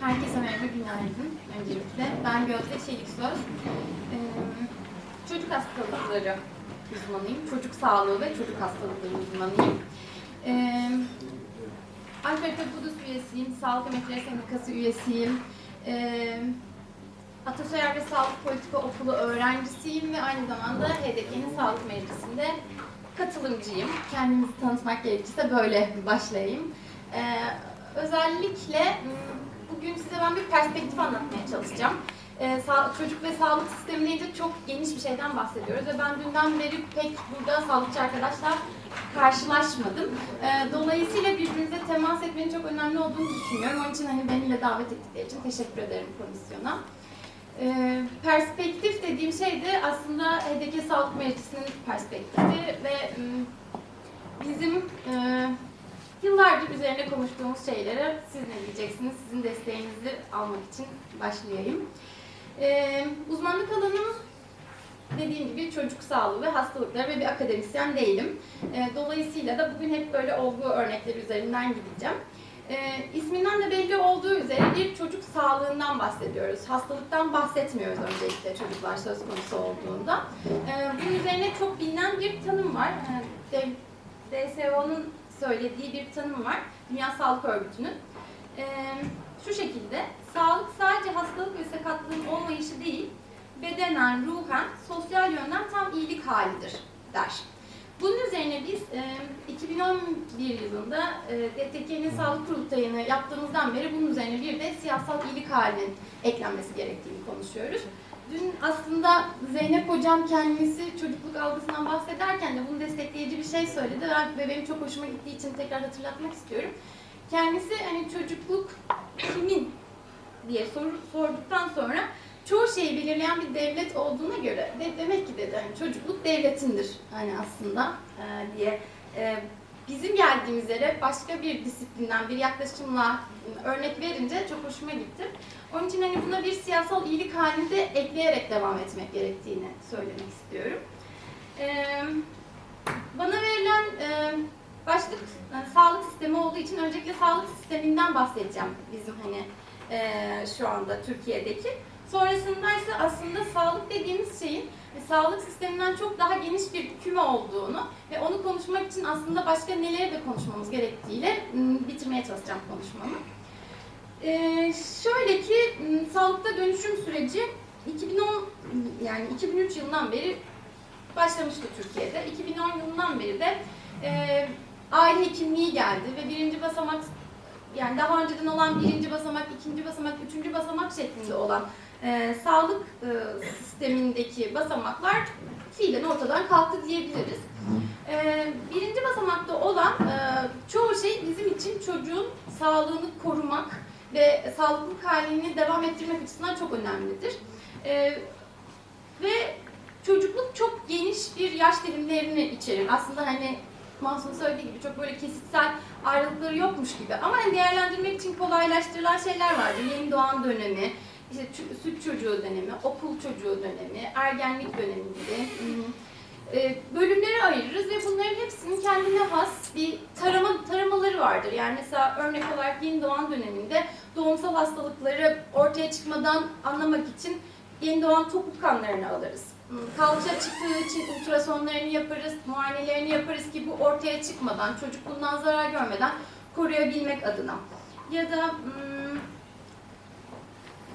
Herkese merhaba, günaydın öncelikle. Ben Gözde Çeliksöz. Ee, çocuk hastalıkları uzmanıyım. Çocuk sağlığı ve çocuk hastalıkları uzmanıyım. Ee, Ankara Budus üyesiyim. Sağlık Emekçileri Sendikası üyesiyim. Ee, Atasoyer ve Sağlık Politika Okulu öğrencisiyim ve aynı zamanda HDP'nin Sağlık Meclisi'nde katılımcıyım. Kendimizi tanıtmak gerekirse böyle başlayayım. Ee, özellikle m, bugün size ben bir perspektif anlatmaya çalışacağım. Ee, çocuk ve sağlık sistemi deyince çok geniş bir şeyden bahsediyoruz ve ben dünden beri pek burada sağlıkçı arkadaşlar karşılaşmadım. Ee, dolayısıyla birbirinize temas etmenin çok önemli olduğunu düşünüyorum. Onun için hani beni de davet ettikleri için teşekkür ederim komisyona. Ee, perspektif dediğim şey de aslında HDK Sağlık Meclisi'nin perspektifi ve bizim e, yıllardır üzerine konuştuğumuz şeylere siz ne diyeceksiniz? Sizin desteğinizi almak için başlayayım. Ee, uzmanlık alanım dediğim gibi çocuk sağlığı ve hastalıkları ve bir akademisyen değilim. Ee, dolayısıyla da bugün hep böyle olgu örnekleri üzerinden gideceğim. Ee, isminden de belli olduğu üzere bir çocuk sağlığından bahsediyoruz. Hastalıktan bahsetmiyoruz öncelikle çocuklar söz konusu olduğunda. Ee, bunun üzerine çok bilinen bir tanım var. Ee, DSO'nun söylediği bir tanım var. Dünya Sağlık Örgütü'nün. Ee, şu şekilde, sağlık sadece hastalık ve sakatlığın olmayışı değil, bedenen, ruhen, sosyal yönden tam iyilik halidir der. Bunun üzerine biz e, 2011 yılında e, DTK'nin sağlık kurultayını yaptığımızdan beri bunun üzerine bir de siyasal iyilik halinin eklenmesi gerektiğini konuşuyoruz. Dün aslında Zeynep Hocam kendisi çocukluk algısından bahsederken de bunu destekleyici bir şey söyledi ve- benim çok hoşuma gittiği için tekrar hatırlatmak istiyorum. Kendisi hani çocukluk kimin diye soru, sorduktan sonra çoğu şeyi belirleyen bir devlet olduğuna göre de, demek ki dedi hani çocukluk devletindir hani aslında e, diye e, bizim geldiğimiz yere başka bir disiplinden bir yaklaşımla örnek verince çok hoşuma gitti. Onun için hani buna bir siyasal iyilik halinde ekleyerek devam etmek gerektiğini söylemek istiyorum. E, bana verilen e, başlık e, sağlık sistemi olduğu için öncelikle sağlık sisteminden bahsedeceğim bizim hani e, şu anda Türkiye'deki. Sonrasında ise aslında sağlık dediğimiz şeyin e, sağlık sisteminden çok daha geniş bir küme olduğunu ve onu konuşmak için aslında başka neleri de konuşmamız gerektiğiyle bitirmeye çalışacağım konuşmamı. E, şöyle ki sağlıkta dönüşüm süreci 2010 yani 2003 yılından beri başlamıştı Türkiye'de. 2010 yılından beri de e, aile hekimliği geldi ve birinci basamak yani daha önceden olan birinci basamak, ikinci basamak, üçüncü basamak şeklinde olan e, sağlık e, sistemindeki basamaklar fiilen ortadan kalktı diyebiliriz. E, birinci basamakta olan e, çoğu şey bizim için çocuğun sağlığını korumak ve sağlıklı halini devam ettirmek açısından çok önemlidir. E, ve çocukluk çok geniş bir yaş dilimlerini içerir. Aslında hani Mahsun söylediği gibi çok böyle kesitsel ayrılıkları yokmuş gibi. Ama hani değerlendirmek için kolaylaştırılan şeyler vardır. Yeni doğan dönemi, işte süt çocuğu dönemi, okul çocuğu dönemi, ergenlik dönemi gibi bölümlere ayırırız ve bunların hepsinin kendine has bir tarama taramaları vardır. Yani mesela örnek olarak yeni doğan döneminde doğumsal hastalıkları ortaya çıkmadan anlamak için yeni doğan topuk kanlarını alırız. Kalça çıktığı için ultrasonlarını yaparız, muayenelerini yaparız ki bu ortaya çıkmadan, çocuk bundan zarar görmeden koruyabilmek adına. Ya da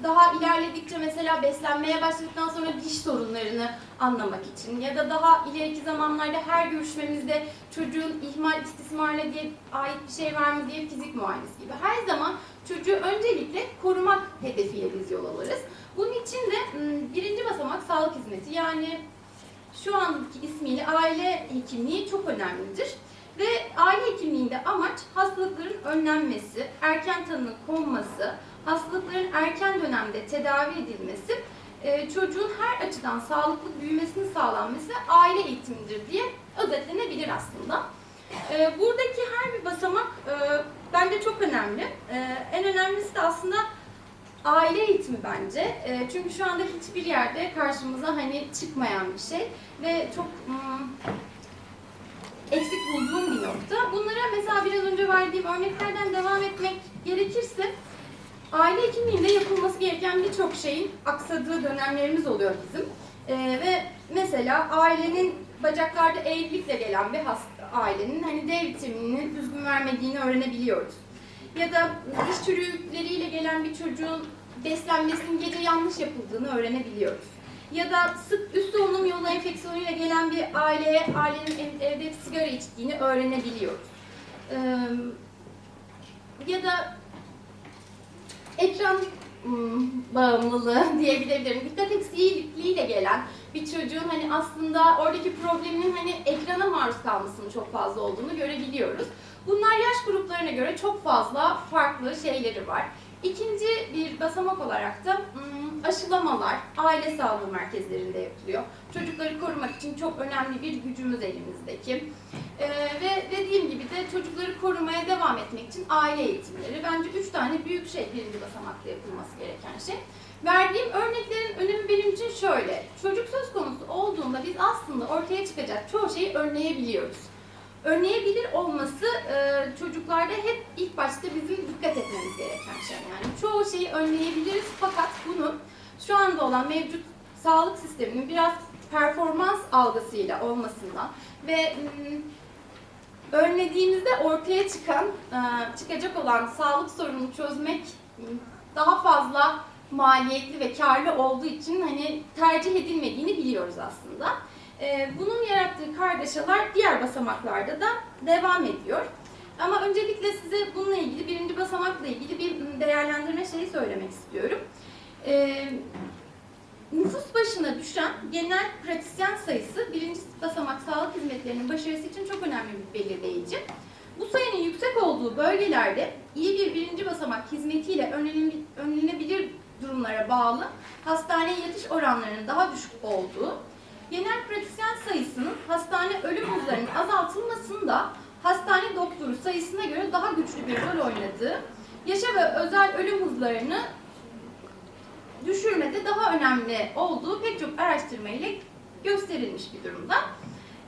daha ilerledikçe mesela beslenmeye başladıktan sonra diş sorunlarını anlamak için ya da daha ileriki zamanlarda her görüşmemizde çocuğun ihmal istismarına diye ait bir şey var mı diye fizik muayenesi gibi. Her zaman çocuğu öncelikle korumak hedefiyle biz yol alırız. Bunun için de m, birinci basamak sağlık hizmeti yani şu anki ismiyle aile hekimliği çok önemlidir. Ve aile hekimliğinde amaç hastalıkların önlenmesi, erken tanının konması, hastalıkların erken dönemde tedavi edilmesi, e, çocuğun her açıdan sağlıklı büyümesinin sağlanması aile eğitimidir diye özetlenebilir aslında. E, Buradaki her bir basamak e, bence çok önemli. En önemlisi de aslında aile eğitimi bence. Çünkü şu anda hiçbir yerde karşımıza hani çıkmayan bir şey ve çok hmm, eksik bulduğum bir nokta. Bunlara mesela biraz önce verdiğim örneklerden devam etmek gerekirse Aile hekimliğinde yapılması gereken birçok şeyin aksadığı dönemlerimiz oluyor bizim. Ee, ve mesela ailenin bacaklarda eğrilikle gelen bir hasta ailenin hani D vitaminini düzgün vermediğini öğrenebiliyoruz. Ya da diş çürükleriyle gelen bir çocuğun beslenmesinin gece yanlış yapıldığını öğrenebiliyoruz. Ya da sık üst solunum yolu enfeksiyonuyla gelen bir aileye ailenin ev- evde sigara içtiğini öğrenebiliyoruz. Ee, ya da ekran hmm, bağımlılığı diyebilirim. Dikkat eksikliğiyle gelen bir çocuğun hani aslında oradaki probleminin hani ekrana maruz kalmasının çok fazla olduğunu görebiliyoruz. Bunlar yaş gruplarına göre çok fazla farklı şeyleri var. İkinci bir basamak olarak da hmm, aşılamalar aile sağlığı merkezlerinde yapılıyor. Çocukları korumak için çok önemli bir gücümüz elimizdeki. Ee, ve dediğim gibi de çocukları korumaya devam etmek için aile eğitimleri. Bence üç tane büyük şey birinci basamakta yapılması gereken şey. Verdiğim örneklerin önemi benim için şöyle. Çocuk söz konusu olduğunda biz aslında ortaya çıkacak çoğu şeyi önleyebiliyoruz. Önleyebilir olması e, çocuklarda hep ilk başta bizim dikkat etmemiz gereken şey. Yani çoğu şeyi önleyebiliriz fakat bunu şu anda olan mevcut sağlık sisteminin biraz performans algısıyla olmasından ve mm, önlediğimizde ortaya çıkan, e, çıkacak olan sağlık sorununu çözmek daha fazla maliyetli ve karlı olduğu için hani tercih edilmediğini biliyoruz aslında. E, Bunun yarattığı kargaşalar diğer basamaklarda da devam ediyor. Ama öncelikle size bununla ilgili, birinci basamakla ilgili bir değerlendirme şeyi söylemek istiyorum. Nüfus başına düşen genel pratisyen sayısı birinci basamak sağlık hizmetlerinin başarısı için çok önemli bir belirleyici. Bu sayının yüksek olduğu bölgelerde iyi bir birinci basamak hizmetiyle önlenebil- önlenebilir durumlara bağlı hastaneye yatış oranlarının daha düşük olduğu, genel pratisyen sayısının hastane ölüm hızlarının azaltılmasında hastane doktoru sayısına göre daha güçlü bir rol oynadığı, yaşa ve özel ölüm hızlarını düşürmede daha önemli olduğu pek çok araştırma ile gösterilmiş bir durumda.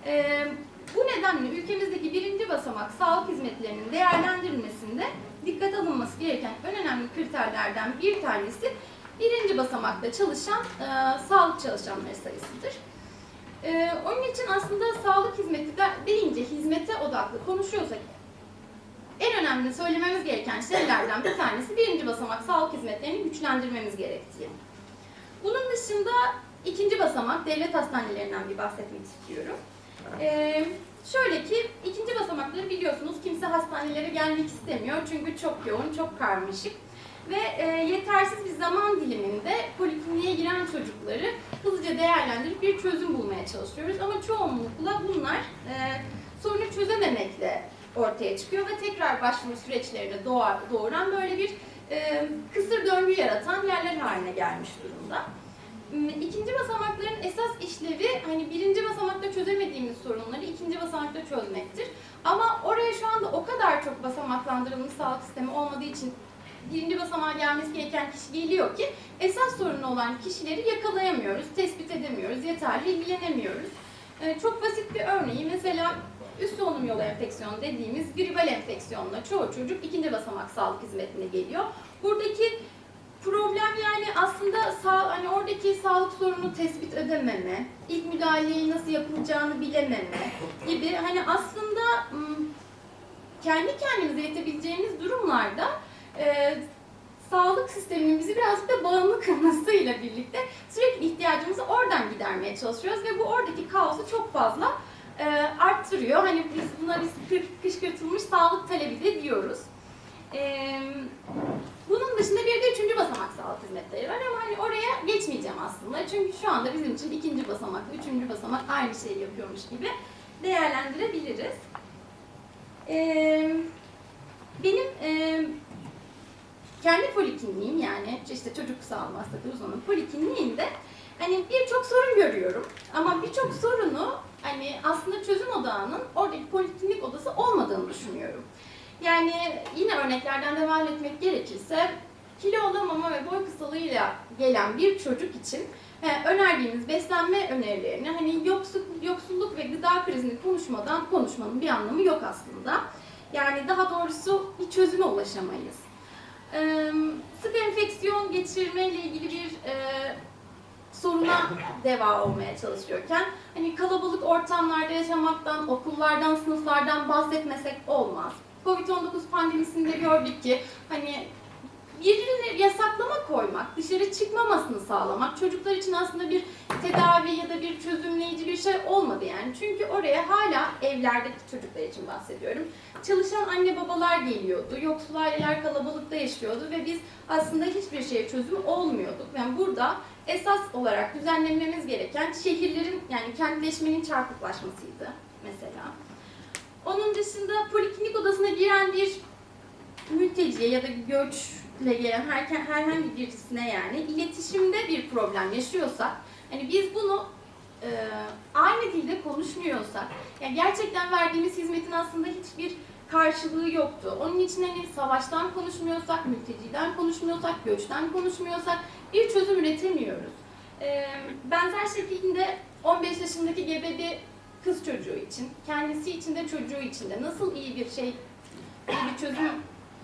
Ee, bu nedenle ülkemizdeki birinci basamak sağlık hizmetlerinin değerlendirilmesinde dikkat alınması gereken en önemli kriterlerden bir tanesi birinci basamakta çalışan e, sağlık çalışanları sayısıdır. Ee, onun için aslında sağlık hizmeti de deyince hizmete odaklı konuşuyorsak en önemli söylememiz gereken şeylerden bir tanesi birinci basamak sağlık hizmetlerini güçlendirmemiz gerektiği. Bunun dışında ikinci basamak devlet hastanelerinden bir bahsetmek istiyorum. Ee, şöyle ki ikinci basamakları biliyorsunuz kimse hastanelere gelmek istemiyor çünkü çok yoğun, çok karmaşık ve e, yetersiz bir zaman diliminde polikliniğe giren çocukları hızlıca değerlendirip bir çözüm bulmaya çalışıyoruz ama çoğunlukla bunlar e, sorunu çözememekle ortaya çıkıyor ve tekrar başvuru süreçlerini doğar, doğuran böyle bir e, kısır döngü yaratan yerler haline gelmiş durumda. M, İkinci basamakların esas işlevi hani birinci basamakta çözemediğimiz sorunları ikinci basamakta çözmektir. Ama oraya şu anda o kadar çok basamaklandırılmış sağlık sistemi olmadığı için birinci basamağa gelmesi gereken kişi geliyor ki esas sorunu olan kişileri yakalayamıyoruz, tespit edemiyoruz, yeterli ilgilenemiyoruz. Ee, çok basit bir örneği mesela üst solunum yolu enfeksiyonu dediğimiz gribal enfeksiyonla çoğu çocuk ikinci basamak sağlık hizmetine geliyor. Buradaki problem yani aslında sağ, hani oradaki sağlık sorunu tespit edememe, ilk müdahaleyi nasıl yapılacağını bilememe gibi hani aslında kendi kendimize yetebileceğimiz durumlarda e, sağlık sisteminin bizi birazcık da bağımlı kılmasıyla birlikte sürekli ihtiyacımızı oradan gidermeye çalışıyoruz ve bu oradaki kaosu çok fazla e, arttırıyor. Hani biz buna biz kır- kışkırtılmış sağlık talebi de diyoruz. E, bunun dışında bir de üçüncü basamak sağlık hizmetleri var ama hani oraya geçmeyeceğim aslında. Çünkü şu anda bizim için ikinci basamak, üçüncü basamak aynı şeyi yapıyormuş gibi değerlendirebiliriz. E, benim e, kendi polikliniğim yani işte çocuk sağlığı hastalığı uzmanı polikliniğinde hani birçok sorun görüyorum ama birçok sorunu hani aslında çözüm odağının oradaki poliklinik odası olmadığını düşünüyorum. Yani yine örneklerden devam etmek gerekirse kilo alamama ve boy kısalığıyla gelen bir çocuk için e, önerdiğimiz beslenme önerilerini hani yoksulluk, yoksulluk ve gıda krizini konuşmadan konuşmanın bir anlamı yok aslında. Yani daha doğrusu bir çözüme ulaşamayız. Ee, sık geçirme ile ilgili bir e, soruna deva olmaya çalışıyorken hani kalabalık ortamlarda yaşamaktan, okullardan, sınıflardan bahsetmesek olmaz. Covid-19 pandemisinde gördük ki hani birine yasaklama koymak, dışarı çıkmamasını sağlamak çocuklar için aslında bir tedavi ya da bir çözümleyici bir şey olmadı yani. Çünkü oraya hala evlerdeki çocuklar için bahsediyorum. Çalışan anne babalar geliyordu, yoksul aileler kalabalıkta yaşıyordu ve biz aslında hiçbir şeye çözüm olmuyorduk. Yani burada esas olarak düzenlememiz gereken şehirlerin yani kentleşmenin çarpıklaşmasıydı mesela. Onun dışında poliklinik odasına giren bir mülteciye ya da göçle gelen her- herhangi birisine yani iletişimde bir problem yaşıyorsak hani biz bunu e, aynı dilde konuşmuyorsak yani gerçekten verdiğimiz hizmetin aslında hiçbir karşılığı yoktu. Onun için hani savaştan konuşmuyorsak, mülteciden konuşmuyorsak, göçten konuşmuyorsak bir çözüm üretemiyoruz. E, benzer şekilde 15 yaşındaki gebe bir kız çocuğu için, kendisi için de çocuğu için de nasıl iyi bir şey, iyi bir çözüm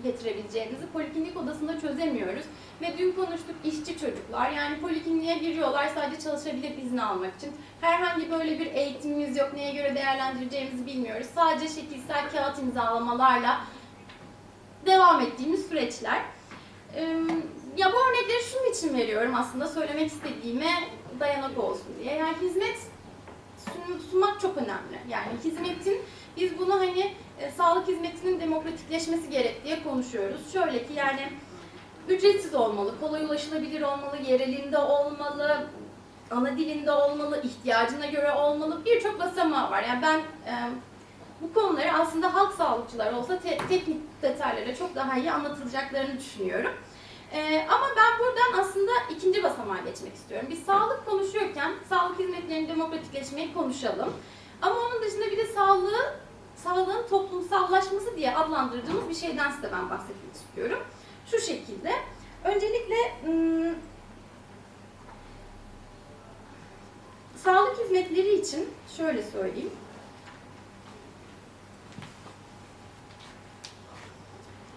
getirebileceğimizi poliklinik odasında çözemiyoruz. Ve dün konuştuk işçi çocuklar. Yani polikliniğe giriyorlar sadece çalışabilir izni almak için. Herhangi böyle bir eğitimimiz yok. Neye göre değerlendireceğimizi bilmiyoruz. Sadece şekilsel kağıt imzalamalarla devam ettiğimiz süreçler. Ya bu örnekleri şunun için veriyorum aslında söylemek istediğime dayanak olsun diye. Yani hizmet sun- sunmak çok önemli. Yani hizmetin biz bunu hani e, sağlık hizmetinin demokratikleşmesi gerek diye konuşuyoruz. Şöyle ki yani ücretsiz olmalı, kolay ulaşılabilir olmalı, yerelinde olmalı, ana dilinde olmalı, ihtiyacına göre olmalı. Birçok basamağı var. Yani ben e, bu konuları aslında halk sağlıkçıları olsa te- teknik detaylarla çok daha iyi anlatılacaklarını düşünüyorum. E, ama ben buradan aslında ikinci basamağa geçmek istiyorum. Biz sağlık konuşuyorken sağlık hizmetlerinin demokratikleşmeyi konuşalım. Ama onun dışında bir de sağlığı, sağlığın toplumsallaşması diye adlandırdığımız bir şeyden size ben bahsetmek istiyorum. Şu şekilde. Öncelikle ım, sağlık hizmetleri için şöyle söyleyeyim.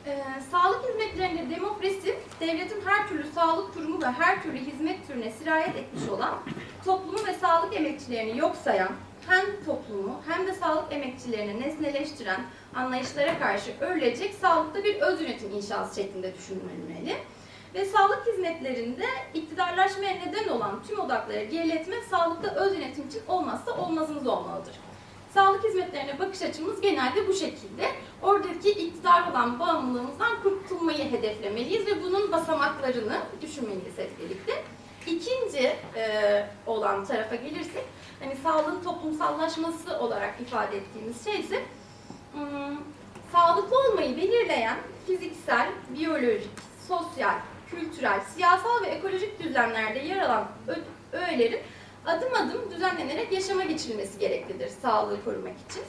Ee, sağlık hizmetlerinde demokrasi, devletin her türlü sağlık kurumu ve her türlü hizmet türüne sirayet etmiş olan toplumu ve sağlık emekçilerini yok sayan, hem toplumu hem de sağlık emekçilerini nesneleştiren anlayışlara karşı örülecek sağlıkta bir öz yönetim inşası şeklinde düşünülmeli. Ve sağlık hizmetlerinde iktidarlaşmaya neden olan tüm odakları geriletme sağlıkta öz yönetim için olmazsa olmazımız olmalıdır. Sağlık hizmetlerine bakış açımız genelde bu şekilde. Oradaki iktidar olan bağımlılığımızdan kurtulmayı hedeflemeliyiz ve bunun basamaklarını düşünmeliyiz hep birlikte. İkinci e, olan tarafa gelirsek, hani sağlığın toplumsallaşması olarak ifade ettiğimiz şey ise hmm, sağlıklı olmayı belirleyen fiziksel, biyolojik, sosyal, kültürel, siyasal ve ekolojik düzenlerde yer alan öğelerin adım adım düzenlenerek yaşama geçirilmesi gereklidir sağlığı korumak için.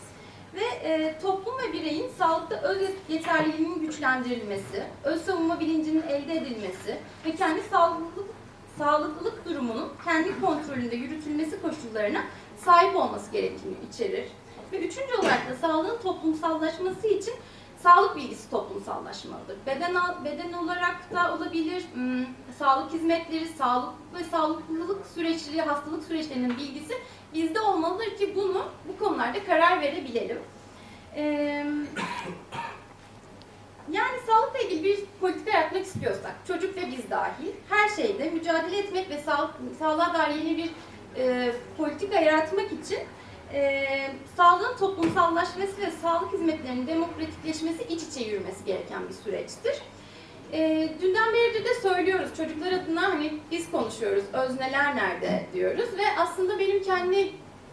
Ve e, toplum ve bireyin sağlıkta öz yeterliliğinin güçlendirilmesi, öz savunma bilincinin elde edilmesi ve kendi sağlıklı, sağlıklılık durumunun kendi kontrolünde yürütülmesi koşullarına sahip olması gerektiğini içerir. Ve üçüncü olarak da sağlığın toplumsallaşması için sağlık bilgisi toplumsallaşmalıdır. Beden, beden olarak da olabilir, hmm, sağlık hizmetleri, sağlık ve sağlıklılık süreçleri, hastalık süreçlerinin bilgisi bizde olmalıdır ki bunu bu konularda karar verebilelim. Ee, yani sağlıkla ilgili bir politika yapmak istiyorsak, çocuk ve biz dahil her şeyde mücadele etmek ve sağlık, sağlığa dair yeni bir e, politika yaratmak için e, sağlığın toplumsallaşması ve sağlık hizmetlerinin demokratikleşmesi iç içe yürümesi gereken bir süreçtir. E, dünden beridir de söylüyoruz çocuklar adına hani biz konuşuyoruz özneler nerede diyoruz ve aslında benim kendi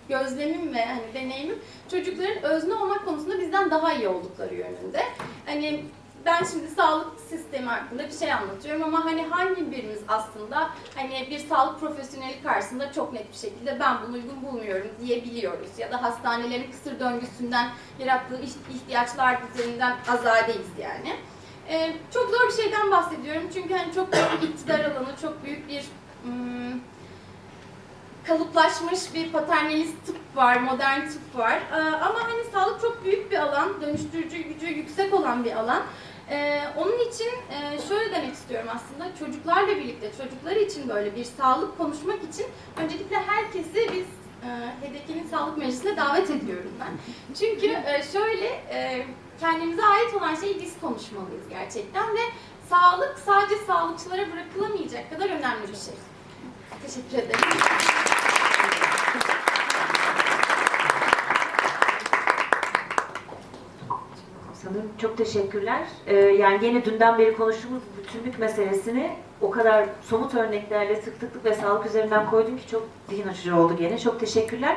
gözlemim ve hani deneyimim çocukların özne olmak konusunda bizden daha iyi oldukları yönünde. Hani ben şimdi sağlık sistemi hakkında bir şey anlatıyorum ama hani hangi birimiz aslında hani bir sağlık profesyoneli karşısında çok net bir şekilde ben bunu uygun bulmuyorum diyebiliyoruz. Ya da hastanelerin kısır döngüsünden yarattığı iht- ihtiyaçlar üzerinden azadeyiz yani. Ee, çok zor bir şeyden bahsediyorum çünkü hani çok büyük bir iktidar alanı, çok büyük bir hmm, kalıplaşmış bir paternalist tıp var, modern tıp var. Ee, ama hani sağlık çok büyük bir alan, dönüştürücü gücü yüksek olan bir alan. Ee, onun için e, şöyle demek istiyorum aslında çocuklarla birlikte çocuklar için böyle bir sağlık konuşmak için öncelikle herkesi biz e, HEDEK'in Sağlık Meclisi'ne davet ediyorum ben. Çünkü e, şöyle e, kendimize ait olan şeyi biz konuşmalıyız gerçekten ve sağlık sadece sağlıkçılara bırakılamayacak kadar önemli bir şey. Teşekkür ederim. Sanırım çok teşekkürler. Ee, yani yine dünden beri konuştuğumuz bütünlük meselesini o kadar somut örneklerle tık tıklık ve sağlık üzerinden koydun ki çok zihin açıcı oldu gene. Çok teşekkürler.